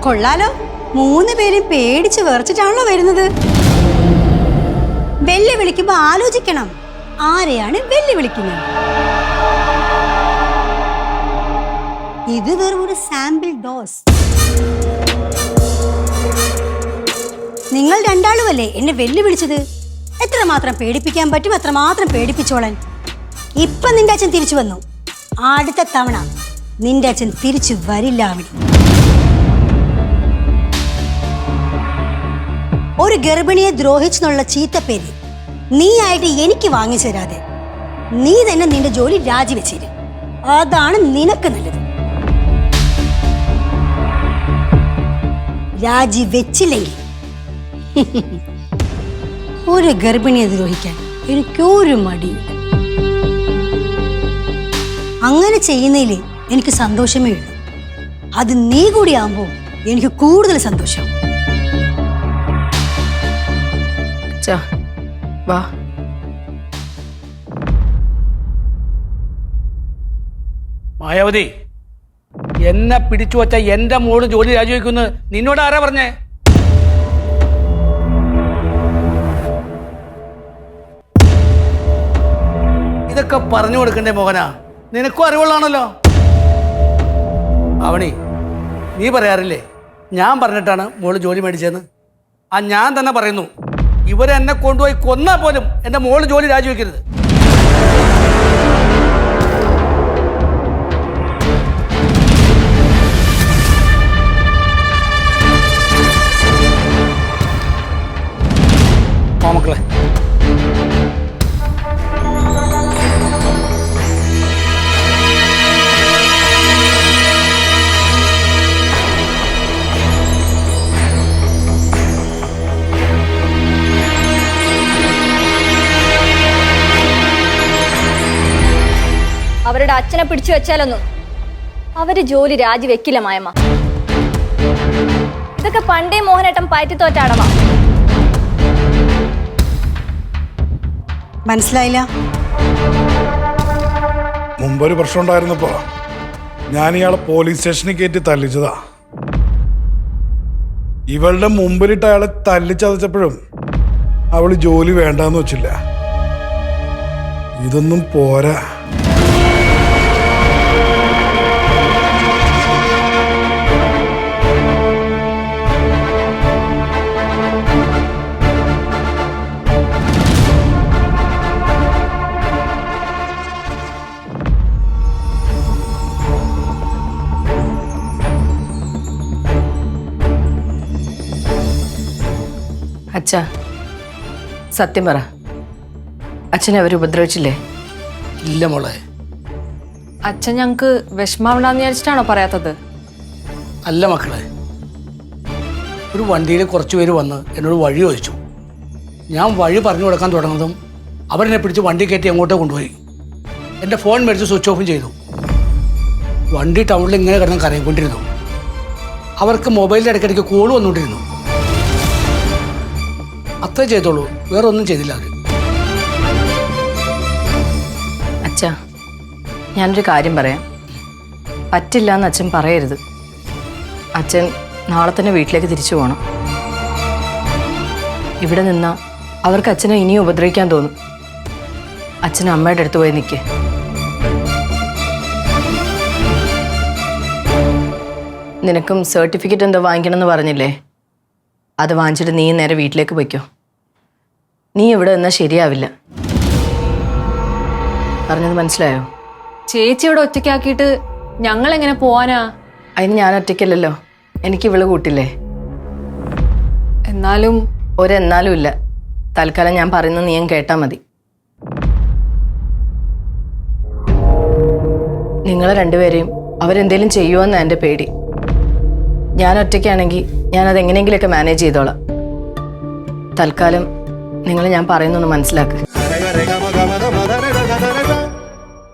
കൊള്ളാലോ. മൂന്ന് പേരും പേടിച്ച് വിറച്ചിട്ടാണല്ലോ വരുന്നത്. വെല്ലു വിളിക്കുമ്പോ ആലോചിക്കണം. ആരെയാണ് വെല്ലു വിളിക്കുന്നത്? ഇത് വെറും ഒരു സാമ്പിൾ ഡോസ് നിങ്ങൾ രണ്ടാളുമല്ലേ എന്നെ വെല്ലുവിളിച്ചത് എത്രമാത്രം പേടിപ്പിക്കാൻ പറ്റും എത്രമാത്രം പേടിപ്പിച്ചോളൻ. ഇപ്പൊ നിന്റെ അച്ഛൻ തിരിച്ചു വന്നു. അടുത്ത തവണ. നിന്റെ അച്ഛൻ തിരിച്ചു വരില്ല അവിടെ ഒരു ഗർഭിണിയെ ദ്രോഹിച്ചെന്നുള്ള ചീത്തപ്പേര് നീ ആയിട്ട് എനിക്ക് വാങ്ങിച്ചു തരാതെ. നീ തന്നെ നിന്റെ ജോലി രാജിവെച്ചേര്. അതാണ് നിനക്ക് നല്ലത്. രാജിവെച്ചില്ലെങ്കിൽ. ഒരു ഗർഭിണിയെ ദ്രോഹിക്കാൻ എനിക്കൊരു മടിയില്ല. അങ്ങനെ ചെയ്യുന്നതിൽ എനിക്ക് സന്തോഷമേ ഉള്ളൂ. അത് നീ കൂടി ആകുമ്പോൾ എനിക്ക് കൂടുതൽ സന്തോഷം. അച്ഛാ വാ. മായാവതി എന്നെ പിടിച്ചു വച്ച എന്റെ മോൾ ജോലി രാജിവെക്കുന്നു നിന്നോട് ആരാ പറഞ്ഞേ? ഇതൊക്കെ പറഞ്ഞു കൊടുക്കണ്ടേ മോഹന? നിനക്കും അറിവുള്ളാണല്ലോ അവണി നീ പറയാറില്ലേ? ഞാൻ പറഞ്ഞിട്ടാണ് മോൾ ജോലി മേടിച്ചതെന്ന്. ആ ഞാൻ തന്നെ പറയുന്നു ഇവരെന്നെ കൊണ്ടുപോയി കൊന്നാൽ പോലും എന്റെ മോൾ ജോലി രാജിവെക്കരുത്. മക്കളെ. അവരുടെ അച്ഛനെ പിടിച്ചു വെച്ചാലൊന്നും. അവർ ജോലി രാജിവെക്കില്ല മായമ്മ. ഇതൊക്കെ പണ്ടേ മോഹനേട്ടൻ പയറ്റിത്തോറ്റാടവാ മനസ്സിലായില്ല? മുമ്പൊരു പ്രശ്നം ഉണ്ടായിരുന്നപ്പോ ഞാൻ ഇയാളെ പോലീസ് സ്റ്റേഷനിൽ കയറ്റി തല്ലിച്ചതാ. ഇവളുടെ മുമ്പിലിട്ട് അയാളെ തല്ലിച്ചതച്ചപ്പോഴും അവൾ ജോലി വേണ്ടെന്ന് വെച്ചില്ല. ഇതൊന്നും പോരാ. അച്ഛാ സത്യം പറ. അച്ഛനെ അവർ ഉപദ്രവിച്ചില്ലേ? ഇല്ല മോളെ. അച്ഛൻ ഞങ്ങൾക്ക് വിഷമാവണ്ടെന്ന് വിചാരിച്ചിട്ടാണോ പറയാത്തത്? അല്ല മക്കളെ. ഒരു വണ്ടിയിൽ കുറച്ച് പേര് വന്ന് എന്നോട് വഴി ചോദിച്ചു. ഞാൻ വഴി പറഞ്ഞു കൊടുക്കാൻ തുടങ്ങുന്നതും അവരെന്നെ പിടിച്ച് വണ്ടി കയറ്റി അങ്ങോട്ട് കൊണ്ടുപോയി. എന്റെ ഫോൺ മേടിച്ച് സ്വിച്ച് ഓഫും ചെയ്തു. വണ്ടി ടൗണിൽ ഇങ്ങനെ കിടന്ന് കരയിക്കൊണ്ടിരുന്നു അവർക്ക് മൊബൈലിന്റെ ഇടയ്ക്കിടയ്ക്ക് കോൾ വന്നുകൊണ്ടിരുന്നു. അത്രേ ചെയ്തോളൂ. വേറെ ഒന്നും ചെയ്തില്ല അത് അച്ഛാ ഞാനൊരു കാര്യം പറയാം. പറ്റില്ല എന്ന് അച്ഛൻ പറയരുത്. അച്ഛൻ നാളെ തന്നെ വീട്ടിലേക്ക് തിരിച്ചു പോകണം ഇവിടെ നിന്ന അവർക്ക് അച്ഛനെ ഇനിയും ഉപദ്രവിക്കാൻ തോന്നും. അച്ഛൻ അമ്മയുടെ അടുത്ത് പോയി നിൽക്കേ നിനക്കും സർട്ടിഫിക്കറ്റ് എന്തോ വാങ്ങിക്കണമെന്ന് പറഞ്ഞില്ലേ? അത് വാങ്ങിച്ചിട്ട് നീ നേരെ വീട്ടിലേക്ക് പോയിക്കോ. നീ ഇവിടെ നിന്നാൽ ശരിയാവില്ല. പറഞ്ഞത് മനസ്സിലായോ? ചേച്ചി ഇവിടെ ഒറ്റയ്ക്കാക്കിയിട്ട് ഞങ്ങൾ എങ്ങനെ പോവാനാ? അതിന് ഞാൻ ഒറ്റയ്ക്കല്ലല്ലോ. എനിക്ക് ഇവൾ കൂട്ടില്ലേ? എന്നാലും ഒരെന്നാലും ഇല്ല. തൽക്കാലം ഞാൻ പറയുന്നത് നീ കേട്ടാ മതി. നിങ്ങളെ രണ്ടുപേരെയും അവരെന്തേലും ചെയ്യുമോന്ന് എന്റെ പേടി. ഞാൻ ഒറ്റയ്ക്കാണെങ്കിൽ ഞാനത് എങ്ങനെയെങ്കിലുമൊക്കെ മാനേജ് ചെയ്തോളാം. തൽക്കാലം നിങ്ങൾ ഞാൻ പറയുന്നൊന്ന് മനസ്സിലാക്ക്.